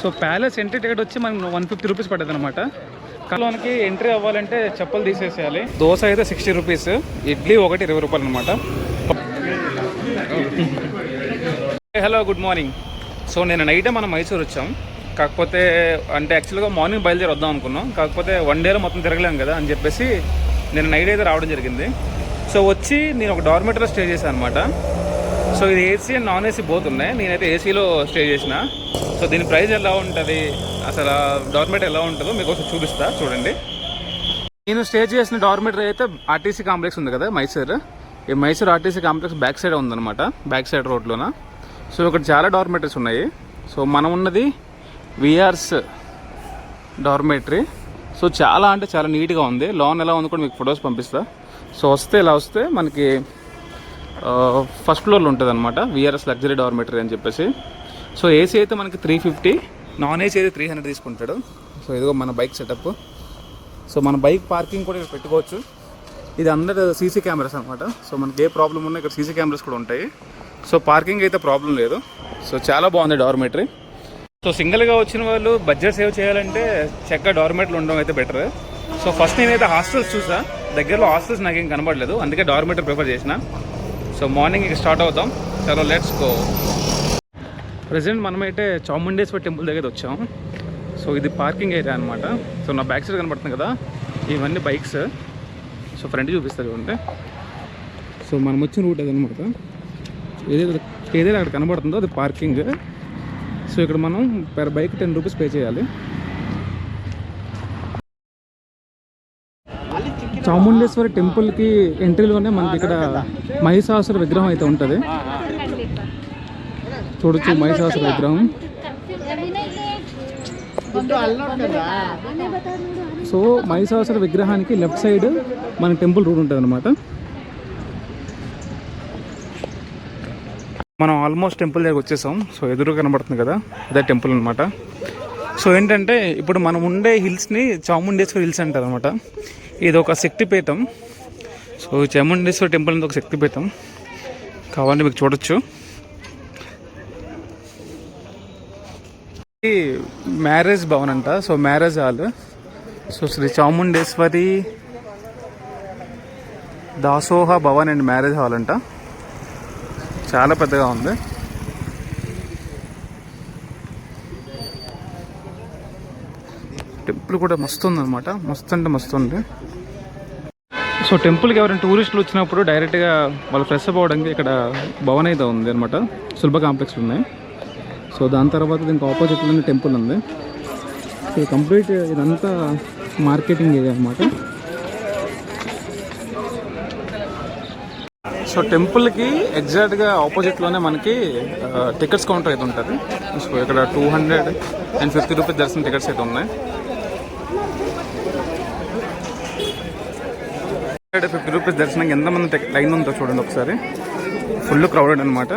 So palace entry ticket వచ్చి మనకు one fifty rupees పడుతుంది అనమాట మనకి ఎంట్రీ అవ్వాలంటే చెప్పులు తీసేసేయాలి. దోశ అయితే సిక్స్టీ రూపీస్ ఇడ్లీ ఒకటి ఇరవై రూపాయలు అనమాట హలో గుడ్ మార్నింగ్ సో నేను నైటే మనం మైసూర్ వచ్చాం. కాకపోతే అంటే యాక్చువల్గా మార్నింగ్ బయలుదేరి వద్దాం అనుకున్నాం. కాకపోతే వన్ డేలో మొత్తం తిరగలేం కదా అని చెప్పేసి నేను నైట్ అయితే రావడం జరిగింది. సో వచ్చి నేను ఒక డార్మెటర్లో స్టే చేశాను అనమాట సో ఇది AC and non AC both ఉన్నాయి. నేనైతే ఏసీలో స్టే చేసిన. సో దీని ప్రైస్ ఎలా ఉంటుంది? అసలు డార్మెట్ ఎలా ఉంటుందో మీకు ఒకసారి చూపిస్తా. చూడండి. నేను స్టే చేసిన డార్మెటరీ అయితే ఆర్టీసీ కాంప్లెక్స్ ఉంది కదా మైసూర్ ఈ Mysore RTC complex back side ఉందన్నమాట. బ్యాక్ సైడ్ రోడ్లోన సో ఇక్కడ చాలా డార్మెటరీస్ ఉన్నాయి. సో మనం ఉన్నది విఆర్స్ డార్మెటరీ సో చాలా అంటే చాలా నీట్గా ఉంది. లోన్ ఎలా ఉంది కూడా మీకు ఫొటోస్ పంపిస్తా. సో వస్తే ఇలా వస్తే మనకి ఫస్ట్ ఫ్లోర్లో ఉంటుంది అనమాట విఆర్ఎస్ లగ్జరీ డార్మెటరీ అని చెప్పేసి. సో ఏసీ అయితే మనకి త్రీ ఫిఫ్టీ నాన్ ఏసీ అయితే త్రీ హండ్రెడ్ తీసుకుంటాడు. సో ఇదిగో మన బైక్ సెటప్ సో మన బైక్ పార్కింగ్ కూడా ఇక్కడ పెట్టుకోవచ్చు. ఇది అందరు సీసీ కెమెరాస్ అనమాట సో మనకి ఏ ప్రాబ్లం ఉన్నా ఇక్కడ సీసీ కెమెరాస్ కూడా ఉంటాయి. సో పార్కింగ్ అయితే ప్రాబ్లం లేదు. సో చాలా బాగుంది డార్మెటరీ సో సింగిల్గా వచ్చిన వాళ్ళు బడ్జెట్ సేవ్ చేయాలంటే చెక్క డార్మెట్లు ఉండడం అయితే బెటర్ సో ఫస్ట్ నేనైతే హాస్టల్స్ చూసా. దగ్గరలో హాస్టల్స్ నాకేం కనబడలేదు. అందుకే డార్మెటర్ ప్రిఫర్ చేసిన. సో మార్నింగ్ ఇక స్టార్ట్ అవుతాం చలో లెట్స్ గో ప్రజెంట్ మనమైతే చాముండేశ్వర్ టెంపుల్ దగ్గర వచ్చాం. సో ఇది పార్కింగ్ ఏరియా అనమాట సో నా బ్యాక్ సైడ్ కనబడుతుంది కదా. ఇవన్నీ బైక్స్ సో ఫ్రంట్ చూపిస్తారు చూడండి. సో మనం వచ్చిన రూట్ అదనమాట ఏదైతే ఏదైతే అక్కడ కనబడుతుందో అది పార్కింగ్ సో ఇక్కడ మనం per bike ten rupees pay చేయాలి. చాముండేశ్వరి టెంపుల్కి ఎంట్రీలోనే మనకి ఇక్కడ మహిషాసుర విగ్రహం అయితే ఉంటుంది. చూడొచ్చు మహిషాసుర విగ్రహం. సో మహిషాసుర విగ్రహానికి లెఫ్ట్ సైడ్ మన టెంపుల్ రూట్ ఉంటుంది అనమాట మనం ఆల్మోస్ట్ టెంపుల్ దగ్గర వచ్చేసాం. సో ఎదురు కనబడుతుంది కదా అదే టెంపుల్ అనమాట సో ఏంటంటే ఇప్పుడు మనం ఉండే హిల్స్ని చాముండేశ్వర హిల్స్ అంటారు అనమాట ఇది ఒక శక్తిపీఠం. సో చాముండేశ్వర టెంపుల్ అనేది ఒక శక్తిపీఠం. కావాలంటే మీకు చూడొచ్చు. మ్యారేజ్ భవన్ అంట. So marriage hall. So Shri Chamundeshwari Dasoha Bhavan and marriage hall అంట. చాలా పెద్దగా ఉంది. టెంపుల్ కూడా మస్తు ఉందన్నమాట. మస్తు అంటే మస్తు ఉంది. సో టెంపుల్కి ఎవరైనా టూరిస్టులు వచ్చినప్పుడు డైరెక్ట్గా వాళ్ళు ఫ్రెష్ అప్ అవ్వడానికి ఇక్కడ భవన్ అయితే ఉంది అనమాట సులభ కాంప్లెక్స్లు ఉన్నాయి. సో దాని తర్వాత దీనికి ఆపోజిట్లోనే టెంపుల్ ఉంది. సో కంప్లీట్ ఇదంతా మార్కెటింగ్ ఏరియా అనమాట సో టెంపుల్కి ఎగ్జాక్ట్గా ఆపోజిట్లోనే మనకి టికెట్స్ కౌంటర్ అయితే ఉంటుంది. సో ఇక్కడ two hundred and fifty rupees దర్శనం టికెట్స్ అయితే ఉన్నాయి. హండ్రెడ్ ఫిఫ్టీ రూపీస్ దర్శనానికి ఎంతమంది లైన్ ఉందో చూడండి ఒకసారి. ఫుల్ క్రౌడెడ్ అనమాట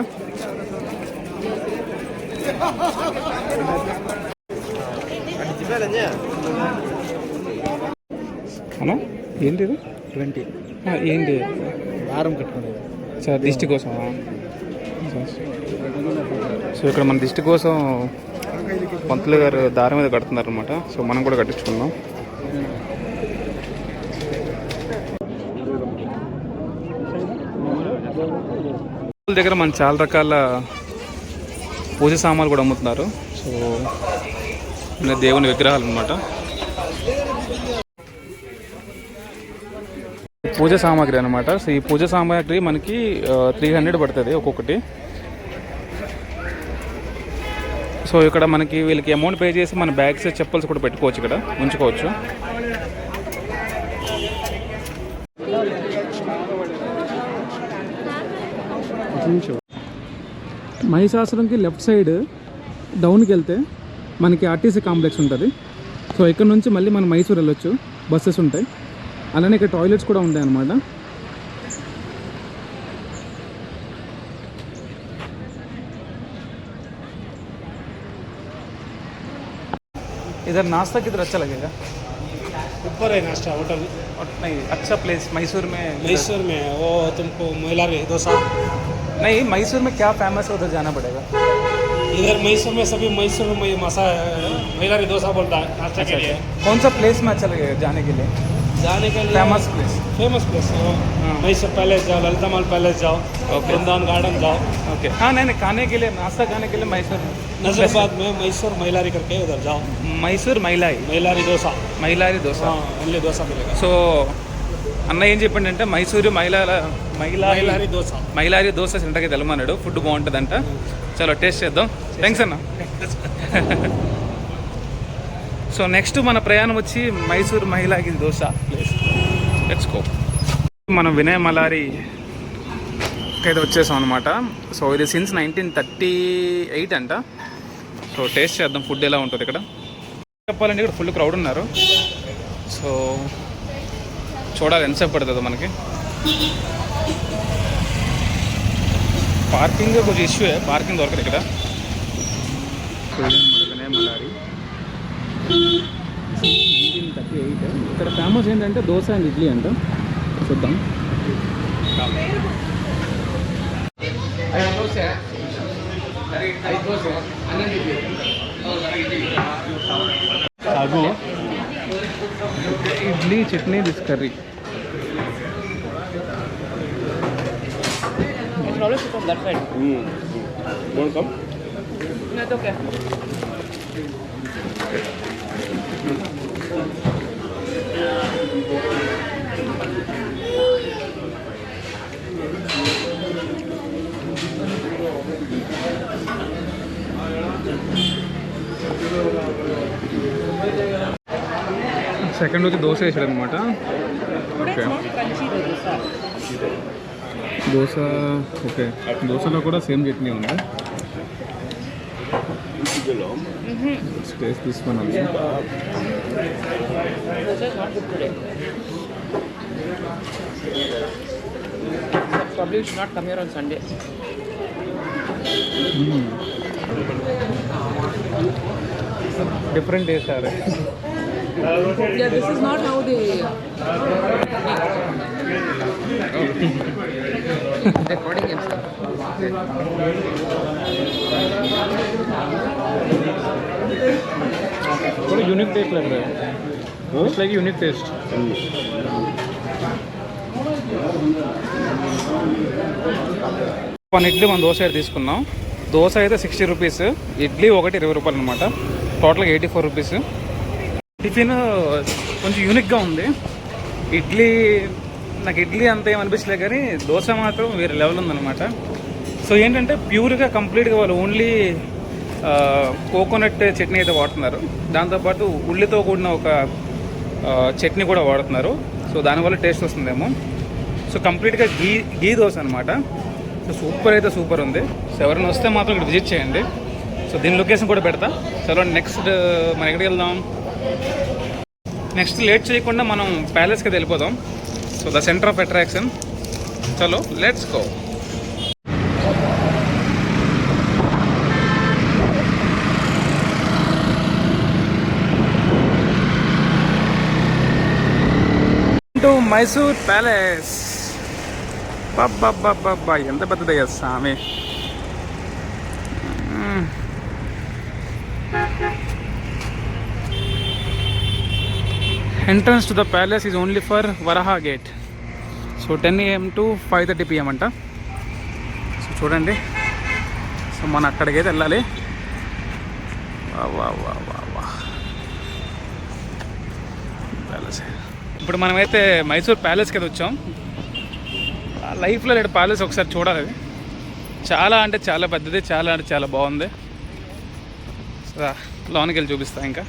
అన్నా ఏంటి ఇది ట్వంటీ. ఆ, ఏంటి? దారం కట్టుకునేది. సార్ దిష్టి కోసం. సో ఇక్కడ మన దిష్టి కోసం పంతులు గారు దారం మీద కడుతున్నారు అనమాట సో మనం కూడా కట్టించుకుందాం టెంపుల్ దగ్గర మనం చాలా రకాల పూజ సామాన్లు కూడా అమ్ముతున్నారు. సో దేవుని విగ్రహాలు అనమాట పూజ సామాగ్రి అనమాట సో ఈ పూజ సామాగ్రి మనకి త్రీ హండ్రెడ్ పడుతుంది ఒక్కొక్కటి. సో ఇక్కడ మనకి వీళ్ళకి అమౌంట్ పే చేసి మన బ్యాగ్స్ చెప్పల్స్ కూడా పెట్టుకోవచ్చు ఇక్కడ ఉంచుకోవచ్చు. మహిషాసురంకి లెఫ్ట్ సైడ్ డౌన్కి వెళ్తే మనకి ఆర్టీసీ కాంప్లెక్స్ ఉంటుంది సో ఇక్కడ నుంచి మళ్ళీ మనం మైసూర్ వెళ్ళొచ్చు బస్సెస్ ఉంటాయి అలానే ఇక్కడ టాయిలెట్స్ కూడా ఉంటాయి అన్నమాట इधर नाश्ता किधर अच्छा लगेगा ऊपर है नाश्ता होटल और नहीं अच्छा प्लेस मैसूर में मैसूर में है, वो तुमको महिला रे डोसा नहीं मैसूर में क्या फ़ेमस है उधर जाना पड़ेगा। इधर मैसूर में सभी मैसूर में मसा मैदारी डोसा बोलता है नाश्ता के अच्छा, लिए। अच्छा। कौन सा प्लेस में अच्छा लगेगा जाने के लिए? जाने के लिए famous place famous place Mysore palace जाओ ललिता माल पैलेस जाओ वृंदावन गार्डन जाओ। ओके हाँ नहीं नहीं खाने के लिए नाश्ता खाने के लिए मैसूर नजरबाद में मैसूर महिलारी करके उधर जाओ। मैसूर महिलाई महिलारी डोसा। महिलारी डोसा। हाँ, डोसा मिलेगा। सो అన్న ఏం చెప్పండి అంటే మైసూరు మహిళల మహిళారి దోశ. మహిళారి దోశ తింటకి తెలమన్నాడు ఫుడ్ బాగుంటుంది అంట చలో టేస్ట్ చేద్దాం. థ్యాంక్స్ అన్న. సో నెక్స్ట్ మన ప్రయాణం వచ్చి మైసూరు మహిళాకి దోశ ప్లేస్. లెట్స్ మనం వినయ మలారి అయితే వచ్చేసాం అనమాట సో ఇది సిన్స్ నైన్టీన్ థర్టీ ఎయిట్ అంట. సో టేస్ట్ చేద్దాం. ఫుడ్ ఎలా ఉంటుంది ఇక్కడ? చెప్పాలంటే ఇక్కడ ఫుల్ క్రౌడ్ ఉన్నారు. సో చూడాలి ఎంతసేపు పడుతుందో మనకి. పార్కింగ్ కొంచెం ఇష్యూ పార్కింగ్ దొరకదు ఇక్కడ. మలారి నైన్టీన్ థర్టీ ఎయిట్ ఇక్కడ ఫేమస్ ఏంటంటే దోశ అండ్ ఇడ్లీ అంట. చూద్దాం. Sagu. Idli chutney this curry second వచ్చి దోశ వేసాడు అనమాట ఓకే. దోశ. ఓకే. దోశలో కూడా సేమ్ చట్నీ ఉంది. టేస్ట్ తీసుకొని Probably you should not come here on Sunday. Different వేసారు Yeah, this is not how they. Recording himself. थोड़ा यूनिक टेस्ट लग रहा है it's like unique taste one idli one dosa అయితే తీసుకున్నాం దోశ అయితే సిక్స్టీ రూపీస్ ఇడ్లీ ఒకటి ఇరవై రూపాయలు అనమాట టోటల్గా ఎయిటీ ఫోర్ రూపీస్ టిఫిన్ కొంచెం యూనిక్గా ఉంది. ఇడ్లీ నాకు ఇడ్లీ అంత ఏం అనిపించలేదు కానీ దోశ మాత్రం వేరే లెవెల్ ఉందన్నమాట. సో ఏంటంటే ప్యూర్గా కంప్లీట్గా వాళ్ళు ఓన్లీ కోకోనట్ చట్నీ అయితే వాడుతున్నారు. దాంతోపాటు ఉల్లితో కూడిన ఒక చట్నీ కూడా వాడుతున్నారు. సో దానివల్ల టేస్ట్ వస్తుందేమో. సో కంప్లీట్గా గీ గీ దోశ అనమాట సో సూపర్ అయితే సూపర్ ఉంది. సో ఎవరైనా వస్తే మాత్రం ఇక్కడ విజిట్ చేయండి. సో దీని లొకేషన్ కూడా పెడతా. చలో నెక్స్ట్ మనం ఎక్కడికి వెళ్దాం? నెక్స్ట్ లేట్ చేయకుండా మనం ప్యాలెస్కి వెళ్ళిపోదాం. So the centre of attraction చలో let's go to Mysore palace బాబ్బా ఎంత పెద్దదయ్యా స్వామి entrance to the palace is only for Varaha gate so ten AM to five thirty PM అంట. సో చూడండి. సో మనం అక్కడికైతే వెళ్ళాలి. ప్యాలెస్ ఇప్పుడు మనమైతే మైసూర్ ప్యాలెస్కి అయితే వచ్చాం. లైఫ్లో లేడు ప్యాలెస్ ఒకసారి చూడాలి అది చాలా అంటే చాలా పెద్దది చాలా అంటే చాలా బాగుంది. రా, లోనికి వెళ్ళి చూపిస్తా ఇంకా.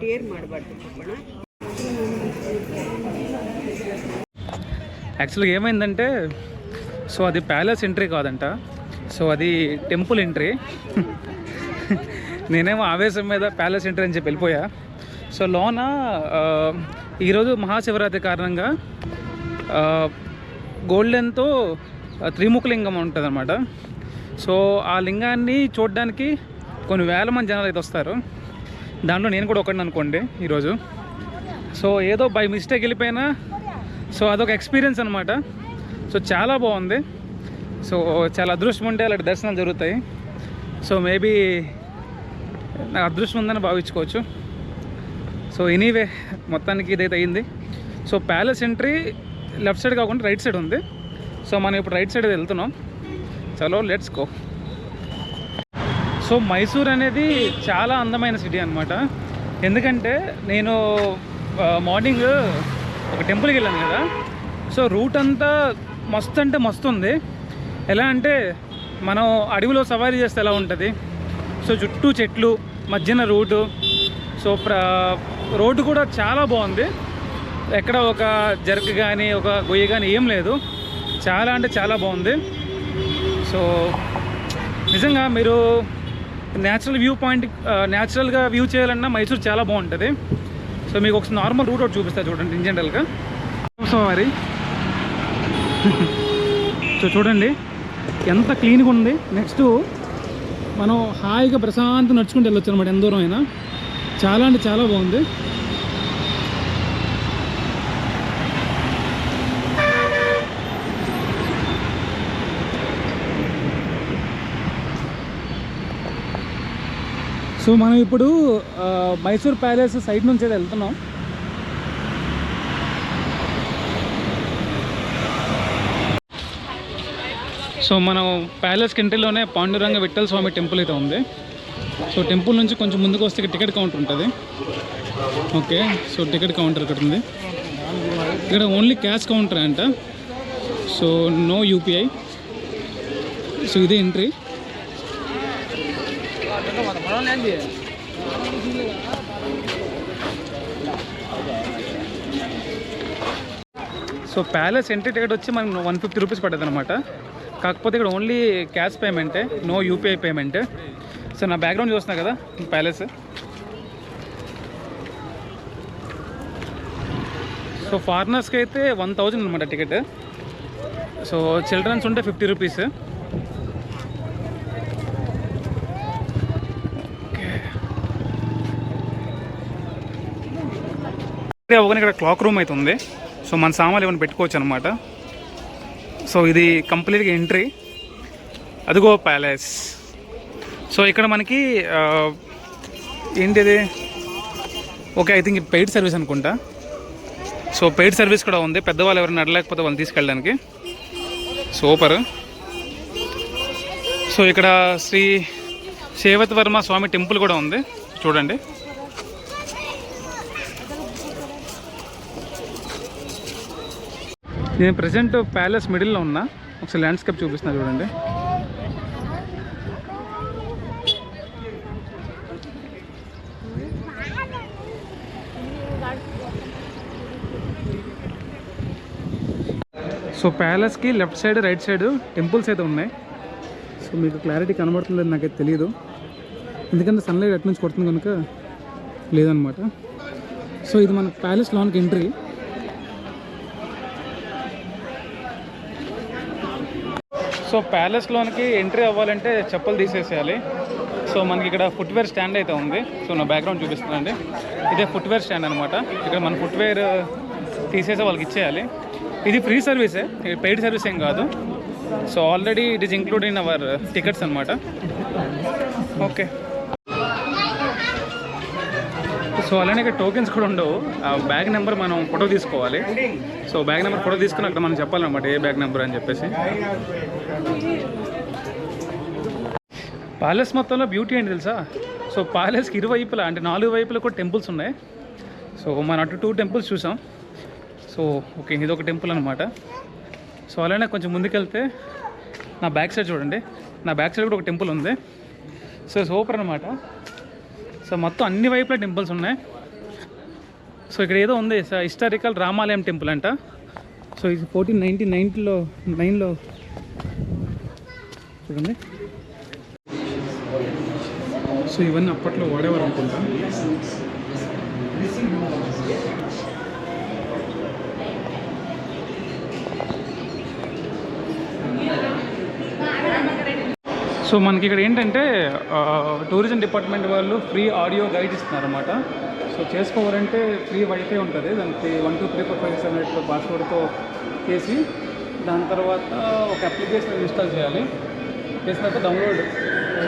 ಟೇರ್ ಮಾಡಬಾರ್ದು ಪಪ್ಪಣ యాక్చువల్గా ఏమైందంటే సో అది ప్యాలెస్ ఎంట్రీ కాదంట సో అది టెంపుల్ ఎంట్రీ నేనేమో ఆవేశం మీద ప్యాలెస్ ఎంట్రీ అని చెప్పి వెళ్ళిపోయా సో లోన ఆ, ఈరోజు మహాశివరాత్రి కారణంగా ఆ, గోల్డెన్తో ఆ, త్రిముఖలింగం ఉంటుంది సో ఆ లింగాన్ని చూడడానికి కొన్ని వేల మంది జనాలు అయితే వస్తారు దాంట్లో నేను కూడా ఒకటి అనుకోండి ఈరోజు. సో ఏదో బై మిస్టేక్ వెళ్ళిపోయినా సో అదొక ఎక్స్పీరియన్స్ అనమాట సో చాలా బాగుంది. సో చాలా అదృష్టం ఉంటే అలాంటి దర్శనాలు జరుగుతాయి. సో మేబీ నాకు అదృష్టం ఉందని భావించుకోవచ్చు. సో ఎనీవే మొత్తానికి ఇదైతే అయింది so palace entry left side కాకుండా రైట్ సైడ్ ఉంది. సో మనం ఇప్పుడు రైట్ సైడ్ వెళ్తున్నాం. చలో లెట్స్ గో. సో మైసూర్ అనేది చాలా అందమైన సిటీ అనమాట ఎందుకంటే నేను మార్నింగ్ ఒక టెంపుల్కి వెళ్ళాను కదా. సో రూట్ అంతా మస్తు అంటే మస్తు ఉంది. ఎలా అంటే మనం అడవిలో సవారీ చేస్తే ఎలా ఉంటుంది? సో చుట్టూ చెట్లు మధ్యన రూటు సో ప్ర రోడ్డు కూడా చాలా బాగుంది. ఎక్కడ ఒక జర్క్ కానీ ఒక గొయ్యి కానీ ఏం లేదు. చాలా అంటే చాలా బాగుంది. సో నిజంగా మీరు న్యాచురల్ వ్యూ పాయింట్ న్యాచురల్గా వ్యూ చేయాలన్నా మైసూర్ చాలా బాగుంటుంది. సో మీకు ఒకసారి నార్మల్ రూట్ ఒకటి చూపిస్తా చూడండి ఇన్ జనరల్గా సో మరి? సో చూడండి ఎంత క్లీన్గా ఉంది. నెక్స్ట్ మనం హాయిగా ప్రశాంతం నడుచుకుంటూ వెళ్ళొచ్చు అనమాట ఎంత దూరం అయినా. చాలా అంటే చాలా బాగుంది. సో మనం ఇప్పుడు మైసూర్ ప్యాలెస్ సైడ్ నుంచి అయితే వెళ్తున్నాం. సో మనం ప్యాలెస్ కంట్రీలోనే పాండురంగ విఠల్ స్వామి టెంపుల్ అయితే ఉంది. సో టెంపుల్ నుంచి కొంచెం ముందుకు వస్తే టికెట్ కౌంటర్ ఉంటుంది. ఓకే సో టికెట్ కౌంటర్ ఇక్కడ ఉంది. ఇక్కడ ఓన్లీ క్యాష్ కౌంటర్ అంట. So no UPI. సో ఇదే entry. So palace entry ticket వచ్చి మనకు వన్ ఫిఫ్టీ రూపీస్ పడ్డది అనమాట కాకపోతే ఇక్కడ ఓన్లీ క్యాష్ పేమెంటే నో యూపీఐ పేమెంట్. సో నా బ్యాక్గ్రౌండ్ చూస్తున్నా కదా ప్యాలెస్. సో ఫారినర్స్కి అయితే వన్ థౌజండ్ అనమాట టికెట్. సో చిల్డ్రన్స్ ఉంటే ఫిఫ్టీ రూపీస్. అవగానే ఇక్కడ క్లాక్ రూమ్ అయితే ఉంది సో మన సామాన్లు ఏమైనా పెట్టుకోవచ్చు అనమాట సో ఇది కంప్లీట్గా ఎంట్రీ. అదిగో ప్యాలెస్. సో ఇక్కడ మనకి ఏంటిది? Okay I think paid service అనుకుంటా. సో పెయిడ్ సర్వీస్ కూడా ఉంది. పెద్దవాళ్ళు ఎవరైనా నడలేకపోతే వాళ్ళని తీసుకెళ్ళడానికి. సూపర్. సో ఇక్కడ శ్రీ సేవత్ వర్మ స్వామి టెంపుల్ కూడా ఉంది. చూడండి. నేను ప్రజెంట్ ప్యాలెస్ మిడిల్లో ఉన్నా. ఒకసారి ల్యాండ్స్కేప్ చూపిస్తున్నా చూడండి. So ప్యాలెస్కి left side right side temples అయితే ఉన్నాయి. సో మీకు క్లారిటీ కనబడుతుందని నాకైతే తెలియదు ఎందుకంటే సన్లైట్ అటు నుంచి కొడుతుంది కనుక లేదనమాట సో ఇది మన ప్యాలెస్ లోనికి ఎంట్రీ. సో ప్యాలెస్లోనికి ఎంట్రీ అవ్వాలంటే చెప్పులు తీసేసేయాలి. సో మనకి ఇక్కడ ఫుట్వేర్ స్టాండ్ అయితే ఉంది. సో నా బ్యాక్గ్రౌండ్ చూపిస్తున్నాండి ఇదే ఫుట్వేర్ స్టాండ్ అనమాట ఇక్కడ మన ఫుట్వేర్ తీసేసి వాళ్ళకి ఇచ్చేయాలి. ఇది ఫ్రీ సర్వీసే ఇది పెయిడ్ సర్వీస్ ఏం కాదు. So already it is include in our tickets అనమాట ఓకే సో అలానే ఇక్కడ టోకెన్స్ కూడా ఉండవు. ఆ బ్యాగ్ నెంబర్ మనం ఫోటో తీసుకోవాలి. సో బ్యాగ్ నెంబర్ ఫోటో తీసుకుని అక్కడ మనం చెప్పాలన్నమాట ఏ బ్యాగ్ నెంబర్ అని చెప్పేసి. ప్యాలెస్ మొత్తంలో బ్యూటీ ఏంటి తెలుసా? సో ప్యాలెస్కి ఇరువైపులా అంటే నాలుగు వైపులా కూడా టెంపుల్స్ ఉన్నాయి. సో మనం అటు టూ టెంపుల్స్ చూసాం. సో ఓకే ఇది ఒక టెంపుల్ అనమాట సో అలానే కొంచెం ముందుకెళ్తే నా బ్యాక్ సైడ్ చూడండి. నా బ్యాక్ సైడ్ కూడా ఒక టెంపుల్ ఉంది. సో సూపర్ అనమాట సో మొత్తం అన్ని వైపులా టెంపుల్స్ ఉన్నాయి. సో ఇక్కడ ఏదో ఉంది హిస్టారికల్ రామాలయం టెంపుల్ అంట. సో ఇది ఫోర్టీన్ నైన్టీన్ నైన్టీలో నైన్లో చూడండి. సో ఇవన్నీ అప్పట్లో వాడేవారు అనుకుంటా. సో మనకి ఇక్కడ ఏంటంటే టూరిజం డిపార్ట్మెంట్ వాళ్ళు ఫ్రీ ఆడియో గైడ్ ఇస్తున్నారు అనమాట సో చేసుకోవాలంటే ఫ్రీ వైఫై ఉంటుంది. దానికి one two three four five seven eight పాస్వర్డ్తో చేసి దాని తర్వాత ఒక అప్లికేషన్ ఇన్స్టాల్ చేయాలి. చేసిన తర్వాత download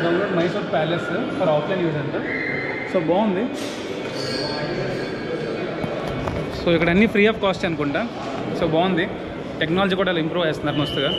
download Mysore palace for offline use అంట. సో బాగుంది. సో ఇక్కడ అన్నీ ఫ్రీ ఆఫ్ కాస్ట్ అనుకుంటా. సో బాగుంది. టెక్నాలజీ కూడా ఇంప్రూవ్ చేస్తున్నారు మస్తుగా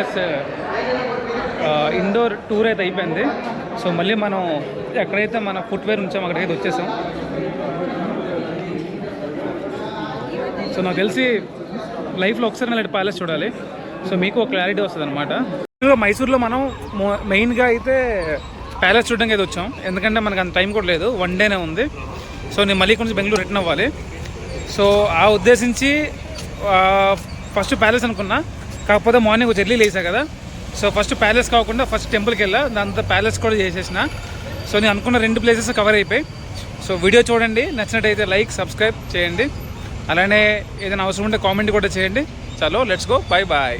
Mysore indoor tour అయితే అయిపోయింది. సో మళ్ళీ మనం ఎక్కడైతే మన ఫుట్వేర్ ఉంచామో అక్కడికైతే వచ్చేసాం. సో నాకు తెలిసి లైఫ్లో ఒకసారి ఇలాంటి ప్యాలెస్ చూడాలి. సో మీకు ఒక క్లారిటీ వస్తుంది అనమాట మైసూర్లో మనం మెయిన్గా అయితే ప్యాలెస్ చూడడానికి అయితే వచ్చాం. ఎందుకంటే మనకు అంత టైం కూడా లేదు. వన్ డేనే ఉంది. సో నేను మళ్ళీ కొంచెం బెంగళూరు రిటర్న్ అవ్వాలి. సో ఆ ఉద్దేశించి ఫస్ట్ ప్యాలెస్ అనుకున్నా. కాకపోతే మార్నింగ్ వచ్చి ఎర్లీ లేసా కదా. సో ఫస్ట్ ప్యాలెస్ కాకుండా ఫస్ట్ టెంపుల్కి వెళ్ళా. దాంతో ప్యాలెస్ కూడా చేసేసిన. సో నేను అనుకున్న రెండు ప్లేసెస్ కవర్ అయిపోయి సో వీడియో చూడండి. నచ్చినట్టయితే లైక్ సబ్స్క్రైబ్ చేయండి. అలానే ఏదైనా అవసరం ఉంటే కామెంట్ కూడా చేయండి. చలో లెట్స్ గో. Bye bye